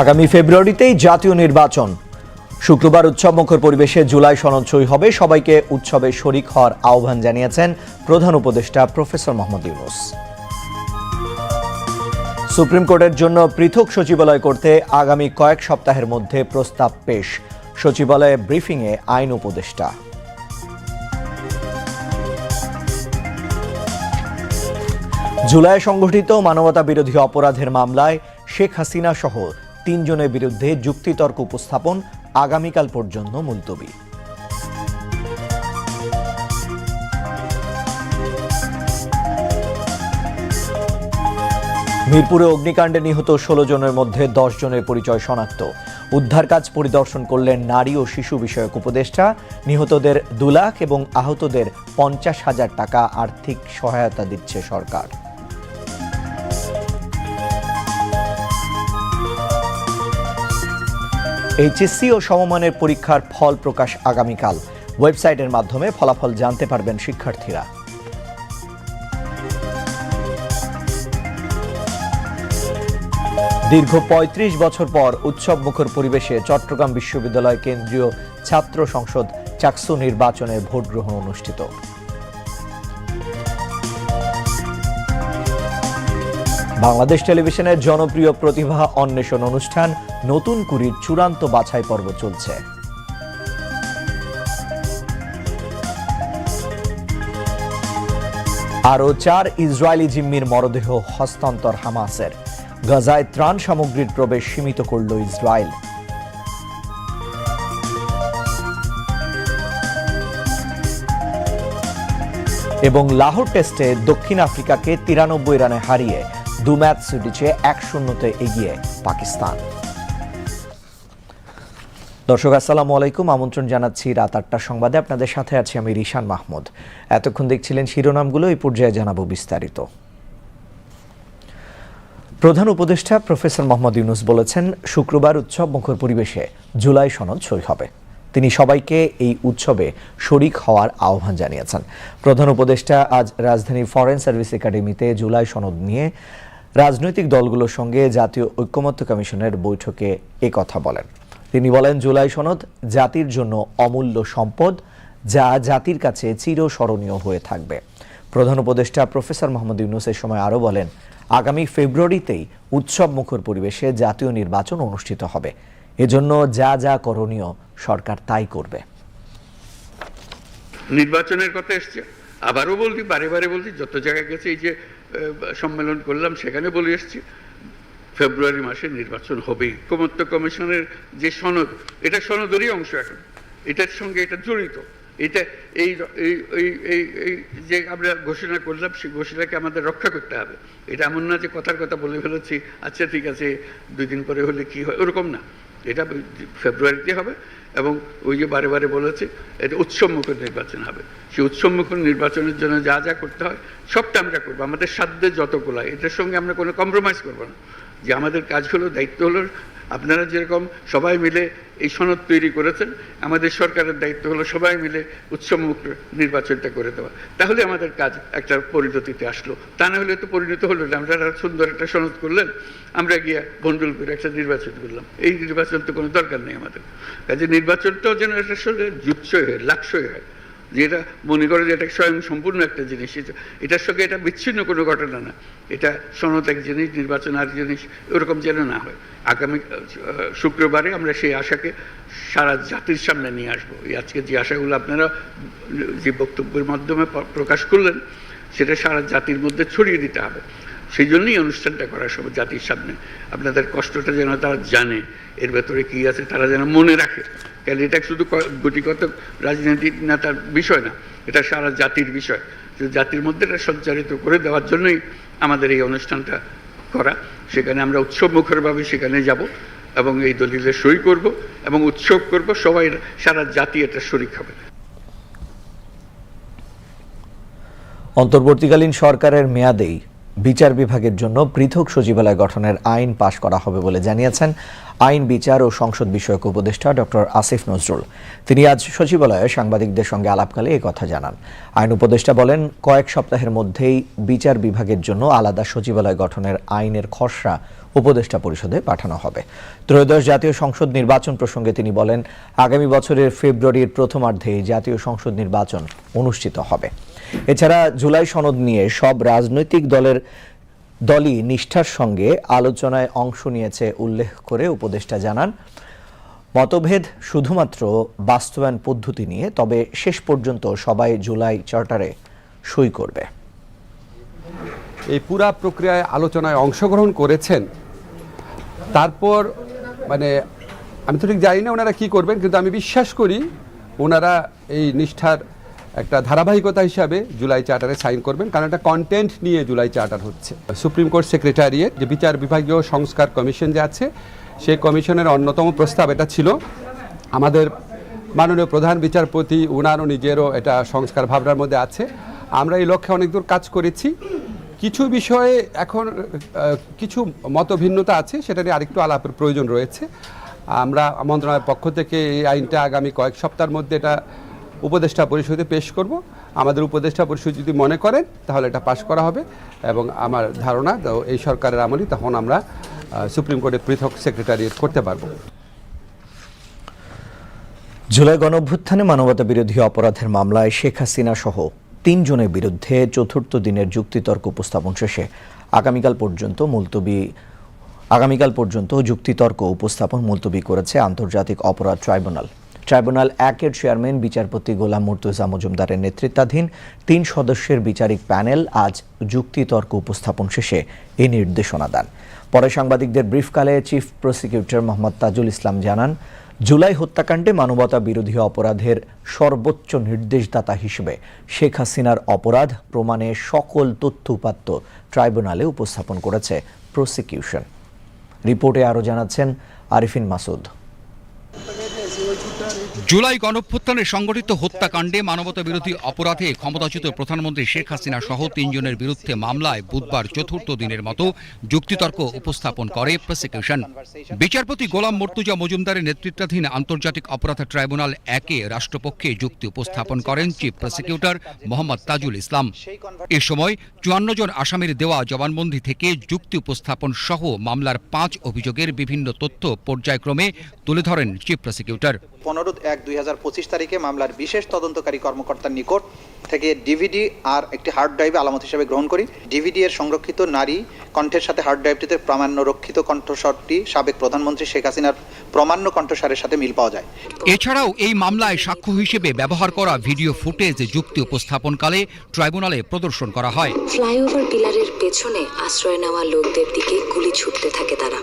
আগামী ফেব্রুয়ারিতেই জাতীয় নির্বাচন। শুক্রবার উৎসবমুখর পরিবেশে জুলাই সনদ হবে। সবাইকে উৎসবে শরিক হওয়ার আহ্বান জানিয়েছেন প্রধান উপদেষ্টা প্রফেসর মোহাম্মদ ইউনুস। সুপ্রিম কোর্টের জন্য পৃথক সচিবালয় করতে আগামী কয়েক সপ্তাহের মধ্যে প্রস্তাব পেশ। সচিবালয়ে ব্রিফিংয়ে আইন উপদেষ্টা। জুলাই সংগঠিত মানবতা বিরোধী অপরাধের মামলায় শেখ হাসিনা সহ তিনজনের বিরুদ্ধে যুক্তিতর্ক উপস্থাপন আগামীকাল পর্যন্ত মুলতবি। মিরপুরে অগ্নিকাণ্ডে নিহত ষোলো জনের মধ্যে দশ জনের পরিচয় শনাক্ত। উদ্ধার কাজ পরিদর্শন করলেন নারী ও শিশু বিষয়ক উপদেষ্টা। নিহতদের দু লাখ এবং আহতদের পঞ্চাশ হাজার টাকা আর্থিক সহায়তা দিচ্ছে সরকার। এইচএসসি ও সমমানের পরীক্ষার ফল প্রকাশ আগামীকাল। ওয়েবসাইটের মাধ্যমে ফলাফল জানতে পারবেন শিক্ষার্থীরা। দীর্ঘ ৩৫ বছর পর উৎসব মুখর পরিবেশে চট্টগ্রাম বিশ্ববিদ্যালয় কেন্দ্রীয় ছাত্র সংসদ চাকসু নির্বাচনে ভোট গ্রহণ অনুষ্ঠিত। বাংলাদেশ টেলিভিশনের জনপ্রিয় প্রতিভা অন্বেষণ অনুষ্ঠান নতুন কুড়ির চূড়ান্ত বাছাই পর্ব চলছে। আরও চার ইসরায়েলি জিম্মির মরদেহ হস্তান্তর হামাসের। গাজায় ত্রাণ সামগ্রীর প্রবেশ সীমিত করল ইসরায়েল। এবং লাহোর টেস্টে দক্ষিণ আফ্রিকাকে তিরানব্বই রানে হারিয়ে দু ম্যাচ সিরিজে এক শূন্যতে এগিয়ে পাকিস্তান। দর্শক, আসসালামু আলাইকুম। আমন্ত্রণ জানাচ্ছি রাত আটটা সংবাদে। আপনাদের সাথে আছি আমি রিশান মাহমুদ। এতক্ষণ দেখছিলেন শিরোনামগুলো, এই পর্যায়ে জানাব বিস্তারিত। প্রধান উপদেষ্টা প্রফেসর মোহাম্মদ ইউনুস বলেছেন, শুক্রবার উৎসব মুখর পরিবেশে জুলাই সনদ সই হবে। তিনি সবাইকে এই উৎসবে শরিক হওয়ার আহ্বান জানিয়েছেন। প্রধান উপদেষ্টা আজ রাজধানীর ফরেন সার্ভিস একাডেমিতে জুলাই সনদ নিয়ে রাজনৈতিক দলগুলোর সঙ্গে জাতীয় ঐক্যমত্য কমিশনের বৈঠকে এ কথা বলেন। তিনি বলেন, জুলাই সনদ জাতির জন্য অমূল্য সম্পদ যা জাতির কাছে চিরস্মরণীয় হয়ে থাকবে। প্রধান উপদেষ্টা প্রফেসর মোহাম্মদ ইউনুস এ সময় আরও বলেন, আগামী ফেব্রুয়ারিতেই উৎসব মুখর পরিবেশে জাতীয় নির্বাচন অনুষ্ঠিত হবে। এজন্য যা যা করণীয় সরকার তাই করবে। নির্বাচনের কথা এসছে। আবারও বলছি, বারে বারে বলছি, যত জায়গায় গেছে এই যে সম্মেলন করলাম, সেখানে বলে এসছি, ফেব্রুয়ারি মাসে নির্বাচন হবেই ঐকমত্য কমিশনের যে সনদ, এটা সনদেরই অংশ এখন। এটার সঙ্গে এটা জড়িত। এটা এই এই যে আমরা ঘোষণা করলাম সেই ঘোষণাকে আমাদের রক্ষা করতে হবে। এটা এমন না যে কথার কথা বলে ফেলেছি আচ্ছা ঠিক আছে, দুই দিন পরে হলে কি হয়? ওরকম না। এটা ফেব্রুয়ারিতে হবে। এবং ওই যে বারে বারে বলেছে এটা উৎসবমুখর নির্বাচন হবে। সেই উৎসবমুখর নির্বাচনের জন্য যা যা করতে হয়, সবটা আমরা করব। আমাদের সাধ্যে যতগুলো, এটার সঙ্গে আমরা কোনো কম্প্রোমাইজ করব না। যে আমাদের কাজ হলো, দায়িত্ব হলো, আপনারা যেরকম সবাই মিলে এই সনদ তৈরি করেছেন, আমাদের সরকারের দায়িত্ব হলো সবাই মিলে উৎসবমুখ নির্বাচনটা করে দেওয়া। তাহলে আমাদের কাজ একটা পরিণতিতে আসলো। তা না হলে তো পরিণত হলো না। আমরা একটা সুন্দর একটা সনদ করলেন, আমরা গিয়ে বন্ডল করে একটা নির্বাচন করলাম। এই নির্বাচন তো কোনো দরকার নেই আমাদের। কাজে নির্বাচনটাও যেন এটার সঙ্গে জুৎসই হয়, লাক্সই হয়। যেটা মনে করে যে এটা স্বয়ং সম্পূর্ণ একটা জিনিস, এটা, এটার সঙ্গে এটা বিচ্ছিন্ন কোনো ঘটনা না। এটা সনদ এক জিনিস, নির্বাচন আর জিনিস, ওরকম যেন না হয়। আগামী শুক্রবারে আমরা সেই আশাকে সারা জাতির সামনে নিয়ে আসব। এই আজকে যে আশাগুলো আপনারা, যে বক্তব্যের মাধ্যমে প্রকাশ করলেন, সেটা সারা জাতির মধ্যে ছড়িয়ে দিতে হবে। সেই জন্যই অনুষ্ঠানটা করা সব জাতির সামনে। আপনাদের কষ্টটা যেন তারা জানে, এর ভেতরে কী আছে তারা যেন মনে রাখে। কেন এটা শুধু গুটিকত রাজনৈতিক নেতার বিষয় না, এটা সারা জাতির বিষয়। জাতির মধ্যে এটা সঞ্চারিত করে দেওয়ার জন্যই আমাদের এই অনুষ্ঠানটা করা। সেখানে আমরা উৎসব মুখরভাবে সেখানে যাব এবং এই দলিলে সই করব এবং উৎসব করব, সবাই সারা জাতি এটা শরিক হবে। অন্তর্বর্তীকালীন সরকারের মেয়াদেই বিচার বিভাগের জন্য পৃথক সচিবালয় গঠনের আইন পাশ করা হবে বলে জানিয়েছেন আইন, বিচার ও সংসদ বিষয়ক উপদেষ্টা ডক্টর আসিফ নজরুল। তিনি আজ সচিবালয়ে সাংবাদিকদের সঙ্গে আলাপকালে কথা জানান। আইন উপদেষ্টা বলেন, কয়েক সপ্তাহের মধ্যেই বিচার বিভাগের জন্য আলাদা সচিবালয় গঠনের আইনের খসড়া উপদেষ্টা পরিষদে পাঠানো হবে। ত্রয়োদশ জাতীয় সংসদ নির্বাচন প্রসঙ্গে তিনি বলেন, আগামী বছরের ফেব্রুয়ারির প্রথমার্ধে জাতীয় সংসদ নির্বাচন অনুষ্ঠিত হবে। এছাড়া জুলাই সনদ নিয়ে সব রাজনৈতিক দলের দলই নিষ্ঠার সঙ্গে আলোচনায় অংশ নিয়েছে উল্লেখ করে উপদেষ্টা জানান, মতভেদ শুধুমাত্র বাস্তবায়ন পদ্ধতি নিয়ে, তবে শেষ পর্যন্ত সবাই জুলাই চার্টারে সই করবে। এই পুরা প্রক্রিয়ায় আলোচনায় অংশগ্রহণ করেছেন। তারপর মানে আমি তো ঠিক জানি না ওনারা কি করবেন, কিন্তু আমি বিশ্বাস করি ওনারা এই নিষ্ঠার একটা ধারাবাহিকতা হিসাবে জুলাই চার্টারে সাইন করবেন, কারণ একটা কন্টেন্ট নিয়ে জুলাই চার্টার হচ্ছে। সুপ্রিম কোর্ট সেক্রেটারিয়েট, যে বিচার বিভাগীয় সংস্কার কমিশন যে আছে, সেই কমিশনের অন্যতম প্রস্তাব এটা ছিল। আমাদের মাননীয় প্রধান বিচারপতি, উনারও নিজেরও এটা সংস্কার ভাবনার মধ্যে আছে। আমরা এই লক্ষ্যে অনেক দূর কাজ করেছি। কিছু বিষয়ে এখন কিছু মতভিন্নতা আছে, সেটা নিয়ে আরেকটু আলাপের প্রয়োজন রয়েছে। আমরা মন্ত্রণালয়ের পক্ষ থেকে এই আইনটা আগামী কয়েক সপ্তাহের মধ্যে এটা উপদেষ্টা পরিষদে পেশ করব। আমাদের উপদেষ্টা পরিষদ যদি মনে করেন, তাহলে এটা পাশ করা হবে। এবং আমার ধারণা এই সরকারের আমলই তখন আমরা সুপ্রিম কোর্টে পৃথক সেক্রেটারিয়েট করতে পারব। জুলাই গণঅভ্যুত্থানে মানবতা বিরোধী অপরাধের মামলায় শেখ হাসিনা সহ তিনজনের বিরুদ্ধে চতুর্থ দিনের যুক্তিতর্ক উপস্থাপন শেষে আগামীকাল পর্যন্ত মুলতবি, আগামীকাল পর্যন্ত যুক্তিতর্ক উপস্থাপন মুলতবি করেছে আন্তর্জাতিক অপরাধ ট্রাইব্যুনাল। ট্রাইব্যুনাল একের চেয়ারম্যান, বিচারপতি গোলাম মুর্তুজা মজুমদারের নেতৃত্বাধীন তিন সদস্যের বিচারিক প্যানেল আজ যুক্তিতর্ক উপস্থাপন শেষে এই নির্দেশনা দেন। পরে সাংবাদিকদের ব্রিফকালে চিফ প্রসিকিউটর মোহাম্মদ তাজুল ইসলাম জানান জুলাই হত্যাকাণ্ডে মানবতা বিরোধী অপরাধের সর্বোচ্চ নির্দেশদাতা হিসেবে শেখ হাসিনার অপরাধ প্রমাণে সকল তথ্য উপাত্ত ট্রাইব্যুনালে উপস্থাপন করেছে প্রসিকিউশন। রিপোর্টে আরও জানাচ্ছেন আরিফিন মাসুদ। জুলাই গণঅভ্যুত্থানে সংগঠিত হত্যাকাণ্ডে মানবতা বিরোধী অপরাধে ক্ষমতাচ্যুত প্রধানমন্ত্রী শেখ হাসিনা সহ তিনজনের বিরুদ্ধে মামলায় বুধবার চতুর্থ দিনের মতো যুক্তিতর্ক উপস্থাপন করে প্রসিকিউশন বিচারপতি গোলাম মর্তুজা মজুমদারের নেতৃত্বাধীন আন্তর্জাতিক অপরাধ ট্রাইব্যুনাল একে রাষ্ট্রপক্ষে যুক্তি উপস্থাপন করেন চিফ প্রসিকিউটর মোহাম্মদ তাজুল ইসলাম। এ সময় চুয়ান্ন জন আসামির দেওয়া জবানবন্দি থেকে যুক্তি উপস্থাপন সহ মামলার পাঁচ অভিযোগের বিভিন্ন তথ্য পর্যায়ক্রমে তুলে ধরেন চিফ প্রসিকিউটর পনেরো এক দুই হাজার পঁচিশ তারিখে মামলার বিশেষ তদন্তকারী কর্মকর্তার নিকট থেকে ডিভিডি আর একটি হার্ড ড্রাইভে আলামত হিসেবে গ্রহণ করি। ডিভিডি এর সংরক্ষিত নারী কণ্ঠের সাথে হার্ড ড্রাইভটিতে প্রামাণ্য রক্ষিত কণ্ঠস্বরটি সাবেক প্রধানমন্ত্রী শেখ হাসিনার প্রমাণ্য কণ্ঠস্বরের সাথে মিল পাওয়া যায়। এছাড়াও এই মামলায় সাক্ষ্য হিসেবে ব্যবহার করা ভিডিও ফুটেজ যুক্তি উপস্থাপনকালে ট্রাইব্যুনালে প্রদর্শন করা হয়। ফ্লাইওভার পিলারের পেছনে আশ্রয় নেওয়া লোকদের দিকে গুলি ছুটতে থাকে তারা।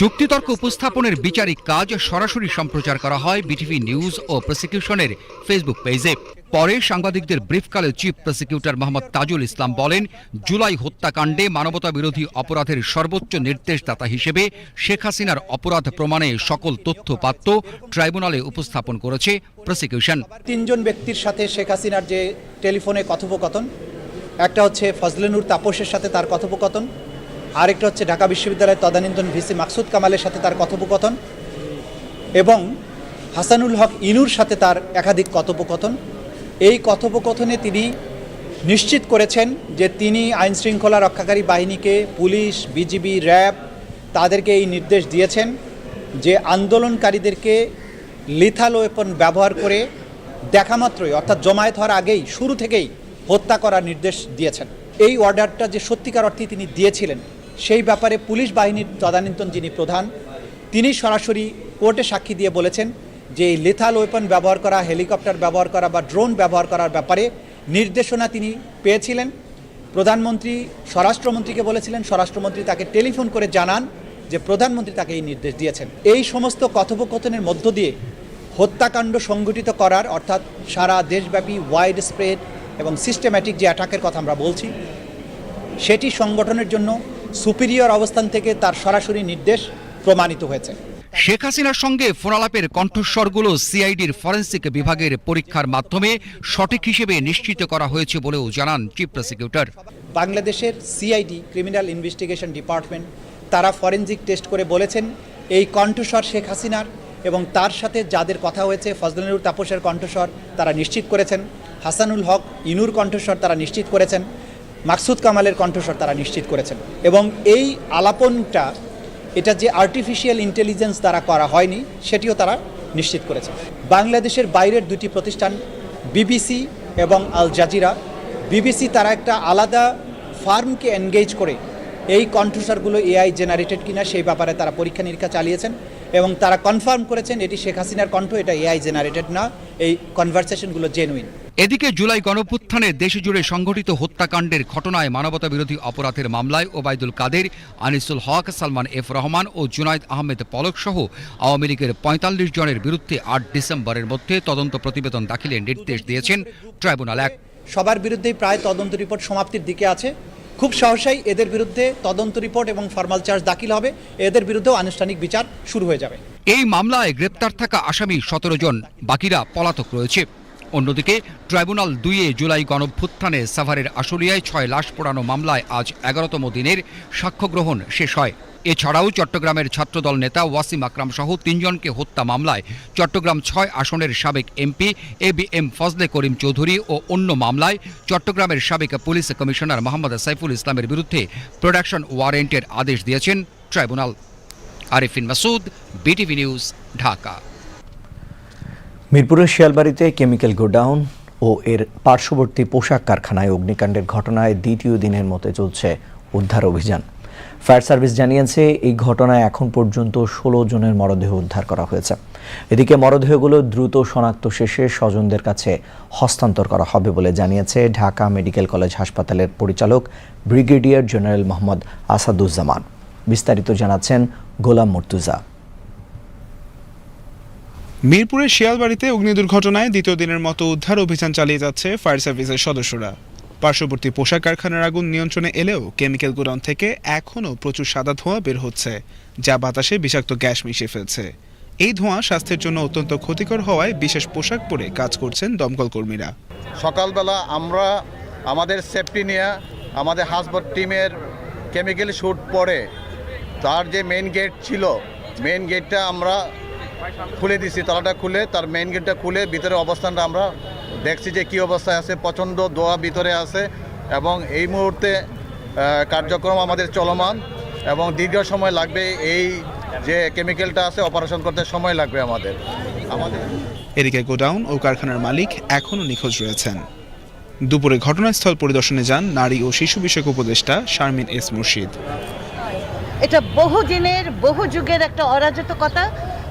যুক্তিতর্ক উপস্থাপনের বিচারিক কাজ সরাসরি সম্প্রচার করা হয় বিটিভি নিউজ ও প্রসিকিউশনের ফেসবুক পেজে। পরে সাংবাদিকদের ব্রিফকালে চিফ প্রসিকিউটর মোহাম্মদ তাজুল ইসলাম বলেন, জুলাই হত্যাকাণ্ডে মানবতা বিরোধী অপরাধের সর্বোচ্চ নির্দেশদাতা হিসেবে শেখ হাসিনার অপরাধ প্রমাণে সকল তথ্য পাত্র ট্রাইব্যুনালে উপস্থাপন করেছে প্রসিকিউশন। তিনজন ব্যক্তির সাথে শেখ হাসিনার যে টেলিফোনে কথোপকথন, একটা হচ্ছে ফজলেনুর তাপসের সাথে তার কথোপকথন, আরেকটা হচ্ছে ঢাকা বিশ্ববিদ্যালয়ের তদানীন্তন ভিসি মাকসুদ কামালের সাথে তার কথোপকথন এবং হাসানুল হক ইনুর সাথে তার একাধিক কথোপকথন। এই কথোপকথনে তিনি নিশ্চিত করেছেন যে তিনি আইন শৃঙ্খলা রক্ষাকারী বাহিনীকে পুলিশ, বিজিবি, র্যাব তাদেরকে এই নির্দেশ দিয়েছেন যে আন্দোলনকারীদেরকে লিথাল ওয়েপন ব্যবহার করে দেখামাত্রই অর্থাৎ জমায়েত হওয়ার আগেই, শুরু থেকেই হত্যা করার নির্দেশ দিয়েছেন। এই অর্ডারটা যে সত্যিকার অর্থে তিনি দিয়েছিলেন, সেই ব্যাপারে পুলিশ বাহিনীর তদানীন্তন যিনি প্রধান, তিনি সরাসরি কোর্টে সাক্ষী দিয়ে বলেছেন যে এই লেথাল ওয়েপন ব্যবহার করা হেলিকপ্টার ব্যবহার করা বা ড্রোন ব্যবহার করার ব্যাপারে নির্দেশনা তিনি পেয়েছিলেন। প্রধানমন্ত্রী, স্বরাষ্ট্রমন্ত্রীকে বলেছিলেন, স্বরাষ্ট্রমন্ত্রী তাকে টেলিফোন করে জানান যে প্রধানমন্ত্রী তাকে এই নির্দেশ দিয়েছেন। এই সমস্ত কথোপকথনের মধ্য দিয়ে হত্যাকাণ্ড সংগঠিত করার, অর্থাৎ সারা দেশব্যাপী ওয়াইড স্প্রেড এবং সিস্টেম্যাটিক যে অ্যাটাকের কথা আমরা বলছি, সেটি সংগঠনের জন্য সুপিরিয়র অবস্থান থেকে তার সরাসরি নির্দেশ প্রমাণিত হয়েছে। শেখ হাসিনার সঙ্গে ফোনালাপের কণ্ঠস্বরগুলো সিআইডির ফরেন্সিক বিভাগের পরীক্ষার মাধ্যমে সঠিক হিসেবে নিশ্চিত করা হয়েছে বলেও জানান চিফ প্রসিকিউটর। বাংলাদেশের সিআইডি, ক্রিমিনাল ইনভেস্টিগেশন ডিপার্টমেন্ট, তারা ফরেনজিক টেস্ট করে বলেছেন, এই কণ্ঠস্বর শেখ হাসিনার এবং তার সাথে যাদের কথা হয়েছে ফজলনুর তাপসের কণ্ঠস্বর তারা নিশ্চিত করেছেন, হাসানুল হক ইনুর কণ্ঠস্বর তারা নিশ্চিত করেছেন, মাকসুদ কামালের কণ্ঠস্বর তারা নিশ্চিত করেছেন এবং এই আলাপনটা এটা যে আর্টিফিশিয়াল ইন্টেলিজেন্স দ্বারা করা হয়নি, সেটিও তারা নিশ্চিত করেছে। বাংলাদেশের বাইরের দুটি প্রতিষ্ঠান বিবিসি এবং আল জাজিরা বিবিসি তারা একটা আলাদা ফার্মকে এনগেজ করে এই কণ্ঠস্বরগুলো এআই জেনারেটেড কিনা সেই ব্যাপারে তারা পরীক্ষা নিরীক্ষা চালিয়েছেন এবং তারা কনফার্ম করেছেন এটি শেখ হাসিনার কণ্ঠ, এটা এআই জেনারেটেড না, এই কনভারসেশনগুলো জেনুইন এদিকে জুলাই গণপুত্থানে দেশজুড়ে সংঘটিত হত্যাকাণ্ডের ঘটনায় মানবতা বিরোধী অপরাধের মামলায় ওবায়দুল কাদের আনিসুল হক সালমান এফ রহমান ও জুনাইদ আহমেদ পলক সহ আওয়ামী লীগের পঁয়তাল্লিশ জনের বিরুদ্ধে আট ডিসেম্বরের মধ্যে তদন্ত প্রতিবেদন দাখিলের নির্দেশ দিয়েছেন ট্রাইব্যুনাল এক। সবার বিরুদ্ধেই প্রায় তদন্ত রিপোর্ট সমাপ্তির দিকে আছে। খুব সহসাই এদের বিরুদ্ধে তদন্ত রিপোর্ট এবং ফর্মাল চার্জ দাখিল হবে। এদের বিরুদ্ধেও আনুষ্ঠানিক বিচার শুরু হয়ে যাবে। এই মামলায় গ্রেপ্তার থাকা আসামি সতেরো জন বাকিরা পলাতক রয়েছে। অন্যদিকে, ট্রাইব্যুনাল দুইয়ে জুলাই গণভ্যুত্থানে সাভারের আশুলিয়ায় ছয় লাশ পোড়ানো মামলায় আজ এগারোতম দিনের সাক্ষ্য গ্রহণ শেষ হয়। এছাড়াও চট্টগ্রামের ছাত্রদল নেতা ওয়াসিম আকরাম সহ তিনজনকে হত্যা মামলায় চট্টগ্রাম ছয় আসনের সাবেক MP A B M Fazle Karim Chowdhury ও অন্য মামলায় চট্টগ্রামের সাবেক পুলিশ কমিশনার মোহাম্মদ সাইফুল ইসলামের বিরুদ্ধে প্রোডাকশন ওয়ারেন্টের আদেশ দিয়েছেন tribunal. Arifin Masud, BTV news, Dhaka. মিরপুরের শিয়ালবাড়িতে কেমিক্যাল গোডাউন ও এর পার্শ্ববর্তী পোশাক কারখানায় অগ্নিকাণ্ডের ঘটনায় দ্বিতীয় দিনের মতো চলছে উদ্ধার অভিযান। ফায়ার সার্ভিস জানিয়েছে, এই ঘটনায় এখন পর্যন্ত ষোলো জনের মরদেহ উদ্ধার করা হয়েছে। এদিকে মরদেহগুলো দ্রুত শনাক্ত শেষে স্বজনদের কাছে হস্তান্তর করা হবে বলে জানিয়েছে ঢাকা মেডিকেল কলেজ হাসপাতালের পরিচালক ব্রিগেডিয়ার জেনারেল মোহাম্মদ আসাদুজ্জামান। বিস্তারিত জানাচ্ছেন গোলাম মুর্তুজা। মিরপুরের শিয়ালবাড়িতে অগ্নি দুর্ঘটনায় দ্বিতীয় দিনের মতো উদ্ধার অভিযান চালিয়ে যাচ্ছে ফায়ার সার্ভিসের সদস্যরা। পার্শ্ববর্তী পোশাক কারখানার আগুন নিয়ন্ত্রণে এলেও কেমিক্যাল গোডাউন থেকে এখনও প্রচুর সাদা ধোঁয়া বের হচ্ছে, যা বাতাসে বিষাক্ত গ্যাস মিশিয়ে ফেলছে। এই ধোঁয়া স্বাস্থ্যের জন্য অত্যন্ত ক্ষতিকর হওয়ায় বিশেষ পোশাক পরে কাজ করছেন দমকল কর্মীরা। সকালবেলা আমরা আমাদের সেফটি নিয়ে আমাদের হাসপাত টিমের কেমিক্যাল শ্যুট পরে তার যে মেন গেট ছিল মেন গেটটা আমরা খুলে দিছি তালাটা খুলে তার মেন গেটটা খুলে ভিতরে অবস্থানটা আমরা দেখছি যে কী অবস্থায় আছে প্রচণ্ড দোয়া ভিতরে আছে এবং এই মুহূর্তে কার্যক্রম আমাদের চলমান এবং দীর্ঘ সময় লাগবে এই যে কেমিক্যালটা আছে অপারেশন করতে সময় লাগবে আমাদের। আমাদের এদিকে গোডাউন ও কারখানার মালিক এখনও নিখোঁজ রয়েছেন। দুপুরে ঘটনাস্থল পরিদর্শনে যান নারী ও শিশু বিষয়ক উপদেষ্টা শারমিন এস মুর্শিদ। এটা বহু দিনের বহু যুগের একটা অরাজকতা।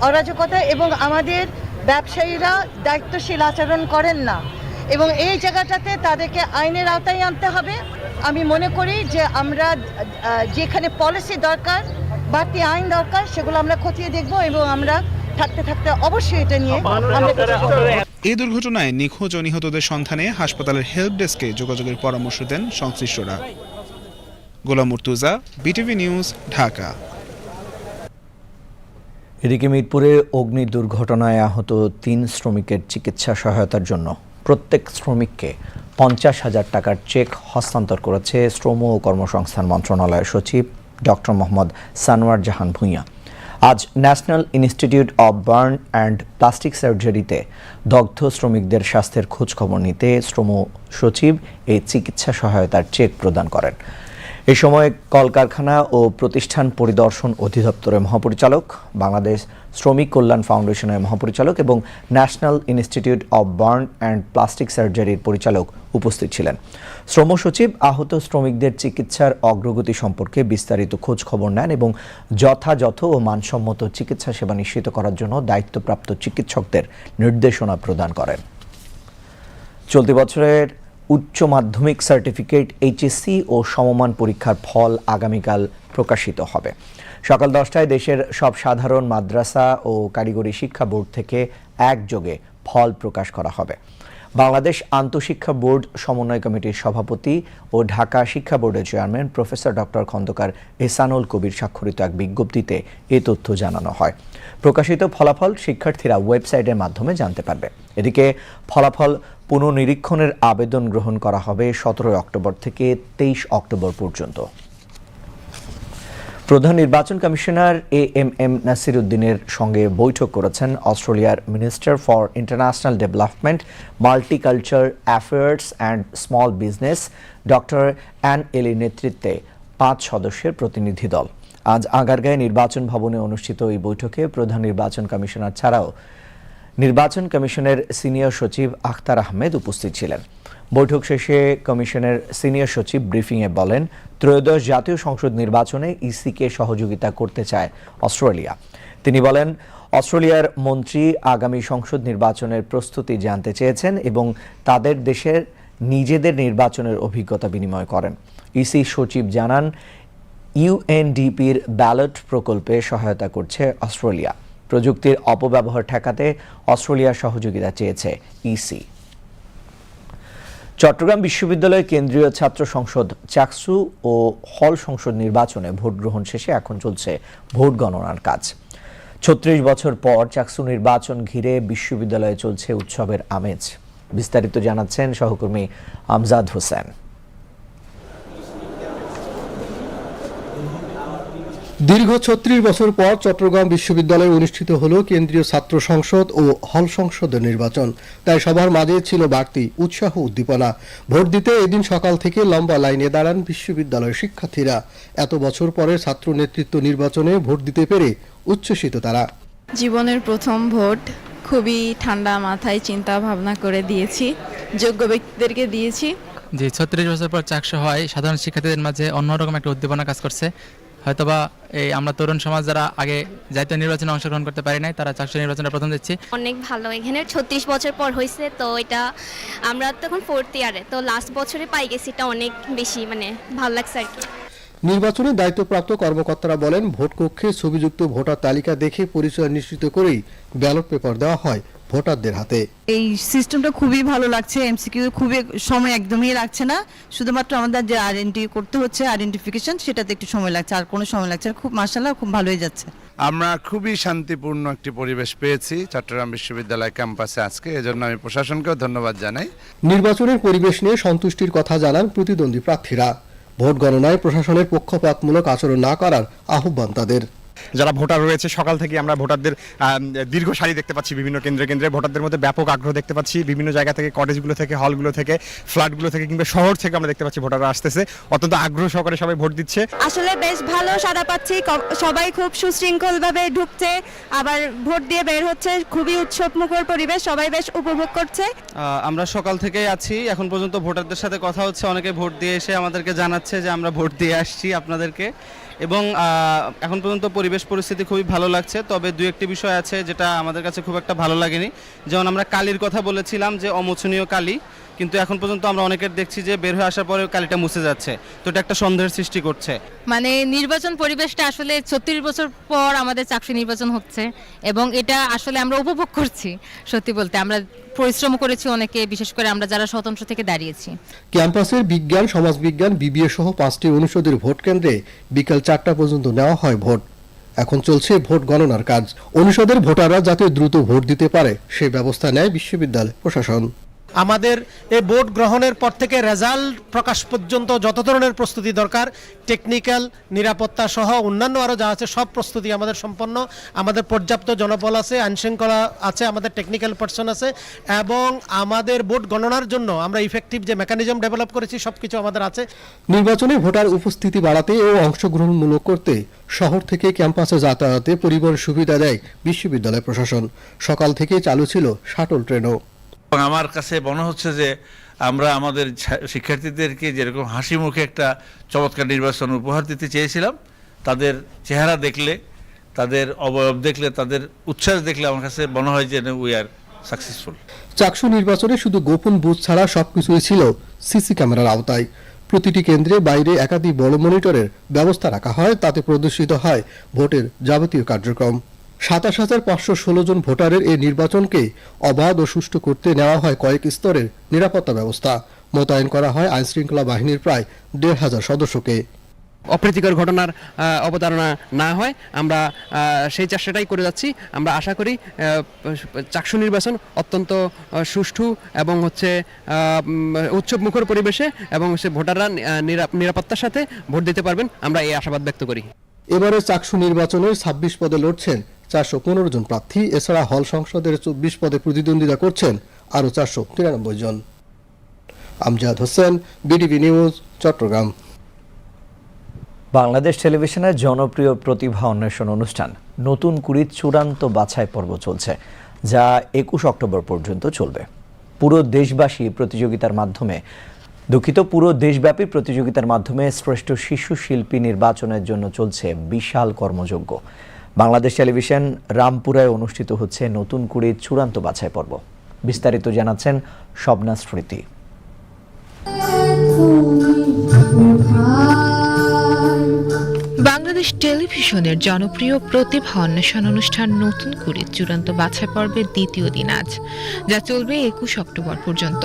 অরাজকতা এবং আমাদের ব্যবসায়ীরা দায়িত্বশীল আচরণ করেন না। এবং এই জায়গাটাতে তাদেরকে আইনের আওতায় আনতে হবে। আমি মনে করি যে আমরা যেখানে পলিসি দরকার বাড়তি আইন দরকার সেগুলো আমরা খতিয়ে দেখব এবং আমরা থাকতে থাকতে অবশ্যই এটা নিয়ে। এই দুর্ঘটনায় নিখোঁজ ও নিহতদের সন্ধানে হাসপাতালের হেল্প ডেস্কে যোগাযোগের পরামর্শ দেন সংশ্লিষ্টরা। Golam Murtuza BTV news Dhaka. এদিকে মিরপুরে অগ্নি দুর্ঘটনায় আহত তিন শ্রমিকের চিকিৎসা সহায়তার জন্য প্রত্যেক শ্রমিককে পঞ্চাশ হাজার টাকার চেক হস্তান্তর করেছে শ্রম ও কর্মসংস্থান মন্ত্রণালয়ের সচিব ডক্টর মোহাম্মদ সানোয়ার জাহান ভূঁইয়া। আজ national institute of burn and plastic সার্জারিতে দগ্ধ শ্রমিকদের স্বাস্থ্যের খোঁজখবর নিতে শ্রম সচিব এই চিকিৎসা সহায়তার চেক প্রদান করেন। এ সময় কলকারখানা ও প্রতিষ্ঠান পরিদর্শন অধিদপ্তরের মহাপরিচালক, বাংলাদেশ শ্রমিক কল্যাণ ফাউন্ডেশনের মহাপরিচালক এবং national institute of burn and plastic সার্জারির পরিচালক উপস্থিত ছিলেন। শ্রম সচিব আহত শ্রমিকদের চিকিৎসার অগ্রগতি সম্পর্কে বিস্তারিত খোঁজ খবর নেন এবং যথাযথ ও মানসম্মত চিকিৎসা সেবা নিশ্চিত করার জন্য দায়িত্বপ্রাপ্ত চিকিৎসকদের নির্দেশনা প্রদান করেন। চলতি বছরের উচ্চ মাধ্যমিক সার্টিফিকেট এইচএসসি ও সমমান পরীক্ষার ফল আগামীকাল প্রকাশিত হবে। সকাল দশটায় দেশের সব সাধারণ মাদ্রাসা ও কারিগরি শিক্ষা বোর্ড থেকে একযোগে ফল প্রকাশ করা হবে। বাংলাদেশ আন্তঃশিক্ষা বোর্ড সমন্বয় কমিটির সভাপতি ও ঢাকা শিক্ষা বোর্ডের chairman professor doctor Khondaker Ehsanul Kabir স্বাক্ষরিত এক বিজ্ঞপ্তিতে এ তথ্য জানানো হয়। প্রকাশিত ফলাফল শিক্ষার্থীরা ওয়েবসাইটের মাধ্যমে জানতে পারবে। এদিকে ফলাফল পুনঃনিরীক্ষণের আবেদন গ্রহণ করা হবে সতেরোই অক্টোবর থেকে তেইশ অক্টোবর পর্যন্ত। প্রধান নির্বাচন commissioner A M M Nasir উদ্দিনের সঙ্গে বৈঠক করেছেন অস্ট্রেলিয়ার minister for international development, multiculture affairs and small business, doctor Anne এলির নেতৃত্বে পাঁচ সদস্যের প্রতিনিধি দল। আজ আগারগাঁয়ে নির্বাচন ভবনে অনুষ্ঠিত এই বৈঠকে প্রধান নির্বাচন কমিশনার ছাড়াও নির্বাচন কমিশনের সিনিয়র সচিব আখতার আহমেদ উপস্থিত ছিলেন। বৈঠক শেষে কমিশনের সিনিয়র সচিব ব্রিফিংয়ে বলেন, ত্রয়োদশ জাতীয় সংসদ নির্বাচনে ইসিকে সহযোগিতা করতে চায় অস্ট্রেলিয়া। তিনি বলেন, অস্ট্রেলিয়ার মন্ত্রী আগামী সংসদ নির্বাচনের প্রস্তুতি জানতে চেয়েছেন এবং তাদের দেশের নিজেদের নির্বাচনের অভিজ্ঞতা বিনিময় করেন। ইসি সচিব জানান, ইউএনডিপির ব্যালট প্রকল্পে সহায়তা করছে অস্ট্রেলিয়া। প্রযুক্তির অপব্যবহার ঠেকাতে অস্ট্রেলিয়ার সহযোগিতা চেয়েছে ইসি। চট্টগ্রাম বিশ্ববিদ্যালয়ের কেন্দ্রীয় ছাত্র সংসদ চাকসু ও হল সংসদ নির্বাচনে ভোট গ্রহণ শেষে এখন চলছে ভোট গণনার কাজ। ছত্রিশ বছর পর চাকসু নির্বাচন ঘিরে বিশ্ববিদ্যালয়ে চলছে উৎসবের আমেজ। বিস্তারিত জানাচ্ছেন সহকর্মী আমজাদ হোসেন। দীর্ঘ ছত্রিশ বছর পর চট্টগ্রাম বিশ্ববিদ্যালয়ে অনুষ্ঠিত হল কেন্দ্রীয় ছাত্র সংসদ ও হল সংসদের নির্বাচন। তাই সবার মাঝে ছিল বাড়তি উৎসাহ উদ্দীপনা। ভোট দিতে এদিন সকাল থেকে লম্বা লাইনে দাঁড়ান বিশ্ববিদ্যালয়ের শিক্ষার্থীরা। এত বছর পরে ছাত্র নেতৃত্ব নির্বাচনে ভোট দিতে পেরে উচ্ছ্বসিত তারা। জীবনের প্রথম ভোট খুবই ঠান্ডা মাথায় চিন্তা ভাবনা করে দিয়েছি যোগ্য ব্যক্তিদেরকে দিয়েছি। যে ছত্রিশ বছর পর চাকসু হয় সাধারণ শিক্ষার্থীদের মাঝে অন্যরকম একটা উদ্দীপনা কাজ করছে। হয়তোবা এই আমরা তরুণ সমাজ যারা আগে জাতীয় নির্বাচনে অংশগ্রহণ করতে পারি নাই তারা চাকসু নির্বাচনে প্রথম দিচ্ছি। অনেক ভালো। এখানে ছত্রিশ বছর পর হয়েছে তো এটা আমরা তখন ফোর্থ ইয়ারে তো লাস্ট বছরে পাই গেছি এটা অনেক বেশি মানে ভালো লাগছে আর কি। নির্বাচনে দায়িত্বপ্রাপ্ত কর্মকর্তারা বলেন ভোট কক্ষে ছবিযুক্ত ভোটার তালিকা দেখে পরিচয় নিশ্চিত করেই ব্যালট পেপার দেওয়া হয়। ভোটারদের হাতে। এই সিস্টেমটা খুবই ভালো লাগছে এমসিকিউ খুবই সময় একদমই লাগছে না। শুধুমাত্র আমাদের যে আইডেন্টি করতে হচ্ছে আইডেন্টিফিকেশন সেটাতে একটু সময় লাগছে আর কোনো সময় লাগছে না। খুব মার্শাল্লাহ খুব ভালোই যাচ্ছে। আমরা খুবই শান্তিপূর্ণ একটি পরিবেশ পেয়েছি চট্টগ্রাম বিশ্ববিদ্যালয় ক্যাম্পাসে আজকে এজন্য আমি প্রশাসনকেও ধন্যবাদ জানাই। নির্বাচনের পরিবেশ নিয়ে সন্তুষ্টির কথা জানান প্রতিদ্বন্দ্বী প্রার্থীরা। ভোট গণনায় প্রশাসনের পক্ষপাতমূলক আচরণ না করার আহ্বান তাদের। যারা ভোটার রয়েছে সকাল থেকে আমরা ভোটারদের দীর্ঘ সারি দেখতে পাচ্ছি বিভিন্ন কেন্দ্রে কেন্দ্রে। ভোটারদের মধ্যে ব্যাপক আগ্রহ দেখতে পাচ্ছি। বিভিন্ন জায়গা থেকে কটেজগুলো থেকে হলগুলো থেকে ফ্ল্যাটগুলো থেকে কিংবা শহর থেকে আমরা দেখতে পাচ্ছি ভোটাররা আসতেছে। অত্যন্ত আগ্রহ সহকারে সবাই ভোট দিচ্ছে। আসলে বেশ ভালো সাড়া পাচ্ছি। সবাই খুব সুশৃঙ্খলভাবে ঢুকছে। আবার ভোট দিয়ে বের হচ্ছে। খুবই উৎসব মুখর পরিবেশ। সবাই বেশ উপভোগ করছে। আমরা সকাল থেকেই আছি। এখন পর্যন্ত ভোটারদের সাথে কথা হচ্ছে। অনেকে ভোট দিয়ে এসে আমাদেরকে জানাচ্ছে যে আমরা ভোট দিয়ে আসছি আপনাদেরকে। এবং এখন পর্যন্ত পরিবেশ পরিস্থিতি খুবই ভালো লাগছে, তবে দু একটি বিষয় আছে যেটা আমাদের কাছে খুব একটা ভালো লাগেনি। যেমন আমরা কালির কথা বলেছিলাম যে অমোচনীয় কালি। কিন্তু এখন পর্যন্ত আমরা অনেকের দেখছি যে বের হয়ে আসার পরে কালিটা মুছে যাচ্ছে। তো এটা একটা সন্দেহের সৃষ্টি করছে। মানে নির্বাচন পরিবেশটা আসলে ছত্রিশ বছর পর আমাদের চাকরি নির্বাচন হচ্ছে এবং এটা আসলে আমরা উপভোগ করছি সত্যি বলতে। আমরা পরিশ্রম করেছি অনেকে বিশেষ করে আমরা যারা স্বতন্ত্র থেকে দাঁড়িয়েছি। ক্যাম্পাসের বিজ্ঞান সমাজবিজ্ঞান বিবিএ সহ পাঁচটি অনুষদের ভোট কেন্দ্রে বিকাল চারটা পর্যন্ত নেওয়া হয় ভোট। এখন চলছে ভোট গণনার কাজ। অনুষদের ভোটাররা যাতে দ্রুত ভোট দিতে পারে সে ব্যবস্থা নেয় বিশ্ববিদ্যালয় প্রশাসন। আমাদের এই ভোট গ্রহণের পর থেকে রেজাল্ট প্রকাশ পর্যন্ত যত ধরনের প্রস্তুতি দরকার টেকনিক্যাল নিরাপত্তা সহ অন্যান্য আরও যা আছে, সব প্রস্তুতি আমাদের সম্পন্ন। আমাদের পর্যাপ্ত জনবল আছে, আইনশৃঙ্খলা আছে, আমাদের টেকনিক্যাল পার্সন আছে এবং আমাদের ভোট গণনার জন্য আমরা ইফেক্টিভ যে মেকানিজম ডেভেলপ করেছি সব কিছু আমাদের আছে। নির্বাচনে ভোটার উপস্থিতি বাড়াতে ও অংশগ্রহণমূলক করতে শহর থেকে ক্যাম্পাসে যাতায়াতে পরিবহন সুবিধা দেয় বিশ্ববিদ্যালয় প্রশাসন। সকাল থেকে চালু ছিল শাটল ট্রেনও। এবং আমার কাছে মনে হচ্ছে যে আমরা আমাদের শিক্ষার্থীদেরকে যেরকম হাসি মুখে একটা চমৎকার নির্বাচন উপহার দিতে চেয়েছিলাম, তাদের চেহারা দেখলে, তাদের অবয়ব দেখলে, তাদের উচ্ছ্বাস দেখলে আমার কাছে মনে হয় যে উই আর সাকসেসফুল চাকসু নির্বাচনে শুধু গোপন বুথ ছাড়া সবকিছুই ছিল সিসি ক্যামেরার আওতায়। প্রতিটি কেন্দ্রে বাইরে একাধিক বড় মনিটরের ব্যবস্থা রাখা হয়, তাতে প্রদর্শিত হয় ভোটের যাবতীয় কার্যক্রম। সাতাশ হাজার পাঁচশো ষোলো জন ভোটারের এই নির্বাচনকে অবাধ ও সুষ্ঠু করতে নেওয়া হয় কয়েক স্তরের নিরাপত্তা ব্যবস্থা। মোতায়েন করা হয় আইনশৃঙ্খলা বাহিনীর প্রায় দেড় হাজার সদস্যকে। অপ্রীতিকর ঘটনার অবতারণা না হয় আমরা সেই চেষ্টাটাই করে যাচ্ছি। আমরা আশা করি চাকসু নির্বাচন অত্যন্ত সুষ্ঠু এবং হচ্ছে উৎসব মুখর পরিবেশে এবং সে ভোটাররা নিরাপত্তার সাথে ভোট দিতে পারবেন। আমরা এই আশাবাদ ব্যক্ত করি। এবারে চাকসু নির্বাচনের ছাব্বিশ পদে লড়ছেন চারশো পনেরো জন প্রার্থী, এছাড়া হল সংসদের চব্বিশ পদে প্রতিদ্বন্দ্বিতা করছেন আরও চারশো তিরানব্বই জন। Amjad Hossain BDB news, Chittagong. Bangladesh টেলিভিশনের জনপ্রিয় প্রতিভা অন্বেষণ অনুষ্ঠান, নতুন কুড়ির চূড়ান্ত বাছাই পর্ব চলছে, যা একুশ অক্টোবর পর্যন্ত চলবে। পুরো দেশবাসী প্রতিযোগিতার মাধ্যমে, দুঃখিত, পুরো দেশব্যাপী প্রতিযোগিতার মাধ্যমে শ্রেষ্ঠ শিশু শিল্পী নির্বাচনের জন্য চলছে বিশাল কর্মযজ্ঞ। বাংলাদেশ টেলিভিশন রামপুরায় অনুষ্ঠিত হচ্ছে নতুন করে চূড়ান্ত বাছাই পর্ব। বিস্তারিত জানাচ্ছেন স্বপ্না স্মৃতি। বাংলাদেশ টেলিভিশনের জনপ্রিয় প্রতিভা অন্বেষণ অনুষ্ঠান নতুন করে চূড়ান্ত বাছাই পর্বের দ্বিতীয় দিন আজ, যা চলবে একুশ অক্টোবর পর্যন্ত।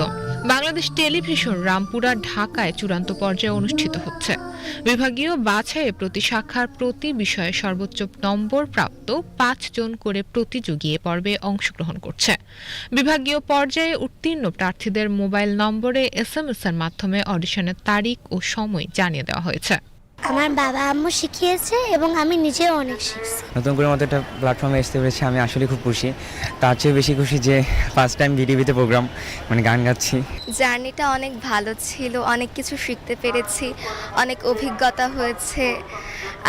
বাংলাদেশ টেলিভিশন রামপুরা, ঢাকায় চূড়ান্ত পর্যায়ে অনুষ্ঠিত হচ্ছে। বিভাগীয় বাছাইয়ে প্রতি শাখার প্রতি বিষয়ে সর্বোচ্চ নম্বর প্রাপ্ত পাঁচজন করে প্রতিযোগী এ পর্বে অংশগ্রহণ করছে। বিভাগীয় পর্যায়ে উত্তীর্ণ প্রার্থীদের মোবাইল নম্বরে এস এম এস এর মাধ্যমে অডিশনের তারিখ ও সময় জানিয়ে দেওয়া হয়েছে। আমার বাবা আম্মু শিখিয়েছে এবং আমি নিজেও অনেক শিখছি। নতুন করে মতো একটা প্ল্যাটফর্মে আসতে পেরেছি আমি আসলে খুব খুশি। তার চেয়ে বেশি খুশি যে ফার্স্ট টাইম বিটিভিতে প্রোগ্রাম মানে গান গাচ্ছি। জার্নিটা অনেক ভালো ছিল অনেক কিছু শিখতে পেরেছি অনেক অভিজ্ঞতা হয়েছে।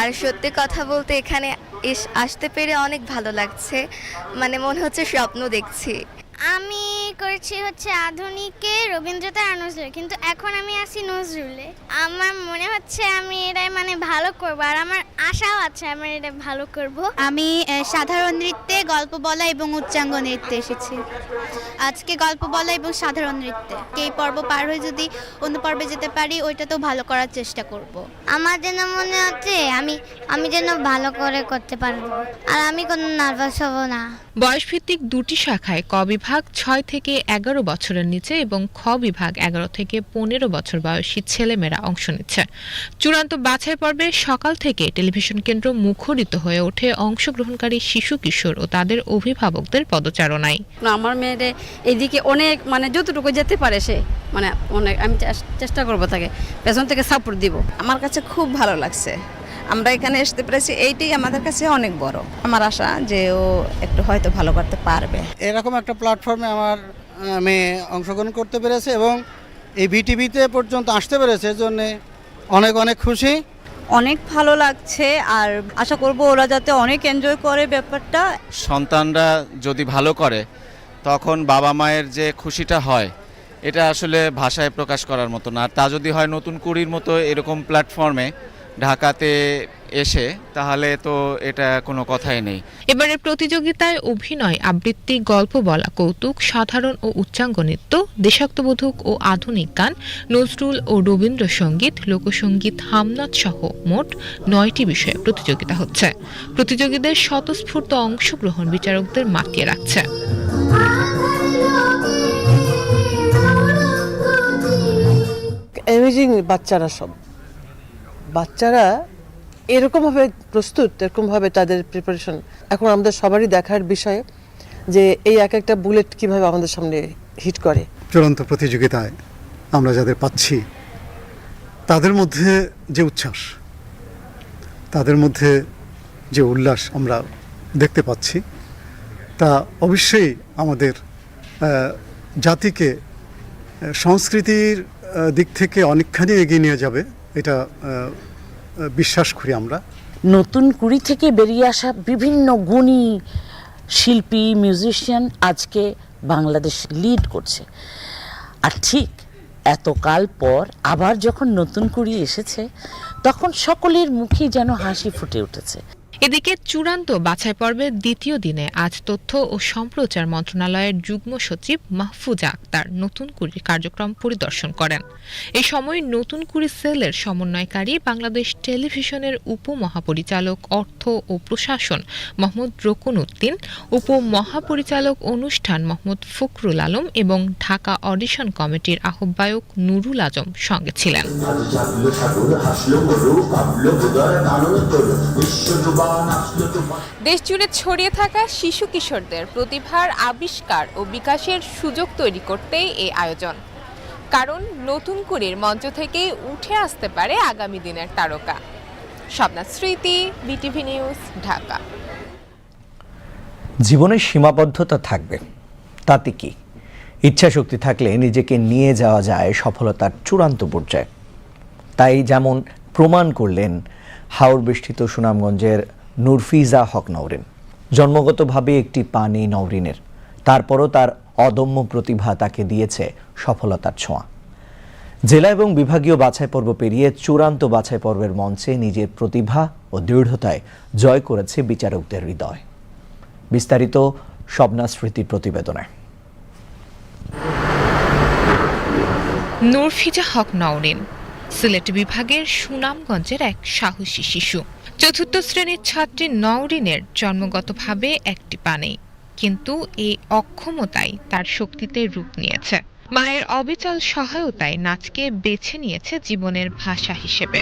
আর সত্যি কথা বলতে এখানে এস আসতে পেরে অনেক ভালো লাগছে মানে মনে হচ্ছে স্বপ্ন দেখছি। আমি করেছি হচ্ছে আধুনিকে রবীন্দ্রতা আর নজরুল কিন্তু এখন আমি আছি নজরুলে। আমার মনে হচ্ছে আমি এটাই মানে ভালো করব আর আমার আশাও আছে আমি এটা ভালো করব। আমি সাধারণ নৃত্যে গল্প বলা এবং উচ্চাঙ্গ নৃত্যে এসেছি। আজকে গল্প বলা এবং সাধারণ নৃত্যে। এই পর্ব পার হয়ে যদি অন্য পর্বে যেতে পারি ওইটাতেও ভালো করার চেষ্টা করব। আমার যেন মনে হচ্ছে আমি আমি যেন ভালো করে করতে পারব। আর আমি কোনো নার্ভাস হব না। বয়সভিত্তিক দুটি শাখায় ক বিভাগ ছয় থেকে এগারো বছরের নিচে এবং খ বিভাগ এগারো থেকে পনেরো বছর বয়সী ছেলেমেয়েরা অংশ নিচ্ছে। চূড়ান্ত বাছাই পর্বে সকাল থেকে টেলিভিশন কেন্দ্র মুখরিত হয়ে ওঠে অংশগ্রহণকারী শিশু কিশোর ও তাদের অভিভাবকদের পদচারণায়। আমার মেয়েরে এইদিকে অনেক মানে যতটুকু যেতে পারে সে মানে অনেক আমি চেষ্টা করব তাকে পেছন থেকে সাপোর্ট দিব। আমার কাছে খুব ভালো লাগছে। আমরা এখানে আসতে পেরেছি এইটাই আমাদের কাছে অনেক বড়। আমার আশা যে ও একটু হয়তো ভালো করতে পারবে। এরকম একটা প্ল্যাটফর্মে আমার মেয়ে অংশগ্রহণ করতে পেরেছে এবং এই বিটিভিতে পর্যন্ত আসতে পেরেছে জন্য অনেক অনেক খুশি। অনেক ভালো লাগছে আর আশা করব ওরা যাতে অনেক এনজয় করে ব্যাপারটা। সন্তানরা যদি ভালো করে তখন বাবা মায়ের যে খুশিটা হয় এটা আসলে ভাষায় প্রকাশ করার মতো না। আর তা যদি হয় নতুন কুড়ির মতো এরকম প্ল্যাটফর্মে ঢাকাতে এসে তাহলে তো এটা কোনো কথাই নেই। এবারের প্রতিযোগিতায় অভিনয় আবৃত্তি গল্প বলা কৌতুক সাধারণ ও উচ্চাঙ্গ নৃত্য দেশাত্মবোধক ও আধুনিক গান নজরুল ও রবীন্দ্রসঙ্গীত লোকসঙ্গীত হামনাথ সহ মোট নয়টি বিষয়ে প্রতিযোগিতা হচ্ছে। প্রতিযোগীদের স্বতঃস্ফূর্ত অংশগ্রহণ বিচারকদের মাতিয়ে রাখছে। অ্যামেজিং বাচ্চারা সব। বাচ্চারা এরকমভাবে প্রস্তুত, এরকমভাবে তাদের প্রিপারেশন এখন আমাদের সবারই দেখার বিষয় যে এই এক একটা বুলেট কীভাবে আমাদের সামনে হিট করে। চূড়ান্ত প্রতিযোগিতায় আমরা যাদের পাচ্ছি, তাদের মধ্যে যে উচ্ছ্বাস, তাদের মধ্যে যে উল্লাস আমরা দেখতে পাচ্ছি, তা অবশ্যই আমাদের জাতিকে, সংস্কৃতির দিক থেকে অনেকখানি এগিয়ে নিয়ে যাবে। এটা বিশ্বাস করি আমরা। নতুন কুড়ি থেকে বেরিয়ে আসা বিভিন্ন গুণী শিল্পী মিউজিশিয়ান আজকে বাংলাদেশ লিড করছে। আর ঠিক এতকাল পর আবার যখন নতুন কুড়ি এসেছে, তখন সকলের মুখে যেন হাসি ফুটে উঠেছে। এদিকে চূড়ান্ত বাছাই পর্বের দ্বিতীয় দিনে আজ তথ্য ও সম্প্রচার মন্ত্রণালয়ের যুগ্ম সচিব মাহফুজা আক্তার নতুন কুড়ির কার্যক্রম পরিদর্শন করেন। এ সময় নতুন কুড়ি সেলের সমন্বয়কারী বাংলাদেশ টেলিভিশনের উপমহাপরিচালক, অর্থ ও প্রশাসন মোহাম্মদ রকুন উদ্দিন উপমহাপরিচালক অনুষ্ঠান মোহাম্মদ ফখরুল আলম এবং ঢাকা অডিশন কমিটির আহ্বায়ক নুরুল আজম সঙ্গে ছিলেন। দেশজুড়ে ছড়িয়ে থাকা শিশু কিশোরদের প্রতিভার আবিষ্কার ও বিকাশের সুযোগ তৈরি করতেই এই আয়োজন। কারণ নতুন কুড়ির মঞ্চ থেকেই উঠে আসতে পারে আগামী দিনের তারকা। স্বপ্না স্মৃতি, বিটিভি নিউজ, ঢাকা। জীবনে সীমাবদ্ধতা থাকবে। তাতে কি? ইচ্ছা শক্তি থাকলে নিজেকে নিয়ে যাওয়া যায় সফলতার চূড়ান্ত পর্যায়ে। তাই যেমন প্রমাণ করলেন হাওর বেষ্টিত সুনামগঞ্জের নুরফিজা হক নওরিন। জন্মগতভাবে একটি পানি নওরিনের। তারপরও তার অদম্য প্রতিভা তাকে দিয়েছে সফলতার ছোঁয়া। জেলা এবং বিভাগীয় বাছাই পর্ব পেরিয়ে চূড়ান্ত বাছাই পর্বের মঞ্চে নিজের প্রতিভা ও দৃঢ়তায় জয় করেছে বিচারকদের হৃদয়। বিস্তারিত স্বপ্না স্মৃতির প্রতিবেদনে নূরফিজা হক নওরিন সিলেট বিভাগের সুনামগঞ্জের এক সাহসী শিশু। চতুর্থ শ্রেণির ছাত্রী নওরিনের জন্মগতভাবে একটি পানে কিন্তু এই অক্ষমতাই তার শক্তিতে রূপ নিয়েছে। মায়ের অবিচল সহায়তায় নাচকে বেছে নিয়েছে জীবনের ভাষা হিসেবে।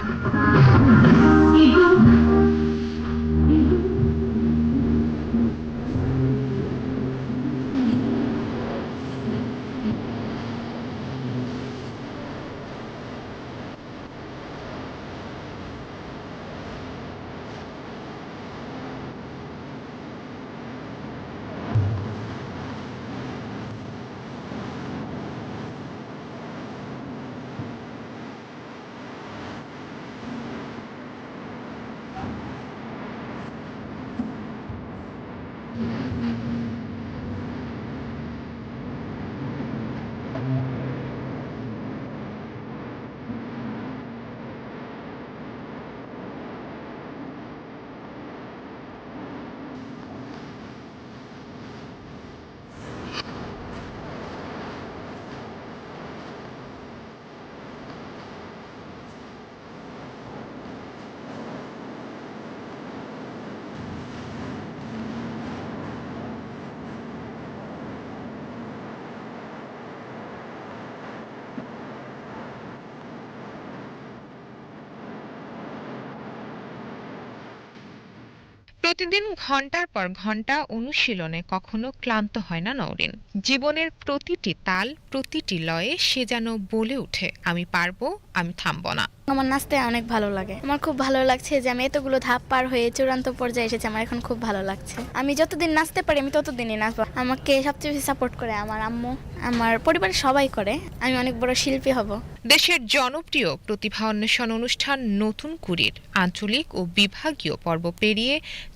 প্রতিদিন ঘণ্টার পর ঘণ্টা অনুশীলনে কখনো ক্লান্ত হয় না নওরিন। জীবনের প্রতিটি তাল, প্রতিটি লয়ে সে যেন বলে উঠে আমি পারব আমি থামবো না। আমার নাচতে অনেক ভালো লাগে। আমার খুব ভালো লাগছে যে আমি এতগুলো ধাপ পার হয়ে চূড়ান্ত পর্যায়ে এসেছি আমার এখন খুব ভালো লাগছে। আমি যতদিন নাচতে পারি আমি ততদিনই নাচবো। আমাকে সবচেয়ে বেশি সাপোর্ট করে আমার আম্মু আমার পরিবারের সবাই করে। আমি অনেক বড় শিল্পী হব। দেশের জনপ্রিয় প্রতিভা অন্বেষণ অনুষ্ঠান নতুন কুড়ির আঞ্চলিক ও বিভাগীয় পর্ব পেরিয়ে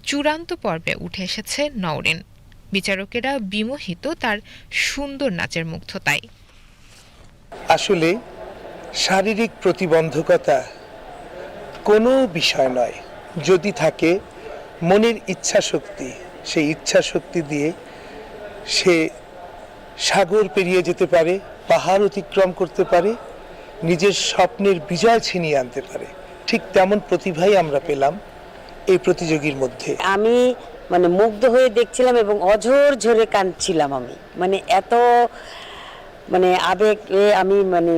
চূড়ান্ত পর্বে উঠে এসেছে নওরিন। বিচারকেরা বিমোহিত তার সুন্দর নাচের মুগ্ধতায়। আসলে শারীরিক প্রতিবন্ধকতা কোনো বিষয় নয়। যদি থাকে, মনের ইচ্ছা শক্তি সেই ইচ্ছা শক্তি দিয়ে সে সাগর পেরিয়ে যেতে পারে, পাহাড় অতিক্রম করতে পারে, নিজের স্বপ্নের বিজয় ছিনিয়ে আনতে পারে। ঠিক তেমন প্রতিভাই আমরা পেলাম এই প্রতিযোগীর মধ্যে। আমি মানে মুগ্ধ হয়ে দেখছিলাম এবং অঝোর ঝরে কাঁদছিলাম আমি। মানে এত মানে আবেগ আমি মানে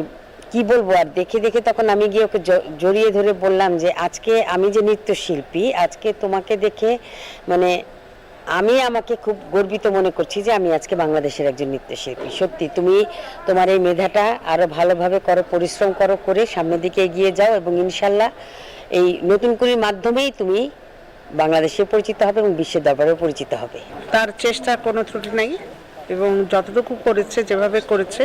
কি বলব, আর দেখে দেখে তখন আমি গিয়ে ওকে জড়িয়ে ধরে বললাম যে, আজকে আমি যে নৃত্যশিল্পী, আজকে তোমাকে দেখে মানে আমি আমাকে খুব গর্বিত মনে করছি যে, আমি আজকে বাংলাদেশের একজন নৃত্যশিল্পী। সত্যি, তুমি তোমার এই মেধাটা আরও ভালোভাবে করো, পরিশ্রম করো, করে সামনের দিকে এগিয়ে যাও এবং ইনশাল্লাহ এই নতুন কুড়ির মাধ্যমেই তুমি বাংলাদেশে পরিচিত হবে এবং বিশ্বের দরবারেও পরিচিত হবে। তার চেষ্টার কোনো ত্রুটি নাই এবং যতটুকু করেছে, যেভাবে করেছে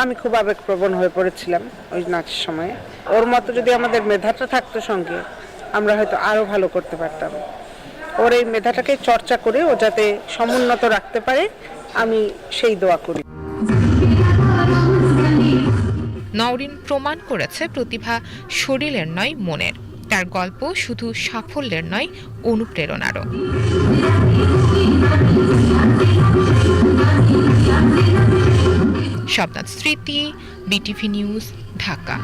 আমি খুব আবেগপ্রবণ হয়ে পড়েছিলাম ওই নাচের সময়ে। ওর মতো যদি আমাদের মেধাটা থাকতো সঙ্গে, আমরা হয়তো আরও ভালো করতে পারতাম। ওর এই মেধাটাকে চর্চা করে ও যাতে সমুন্নত রাখতে পারে, আমি সেই দোয়া করি। নওরিন প্রমাণ করেছে প্রতিভা শরীরের নয়, মনের। তার গল্প শুধু সাফল্যের নয়, অনুপ্রেরণারও। শবনাথ স্মৃতি বিটিভি নিউজ ঢাকা।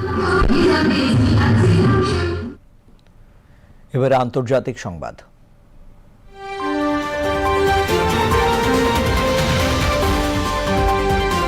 এবারে আন্তর্জাতিক সংবাদ।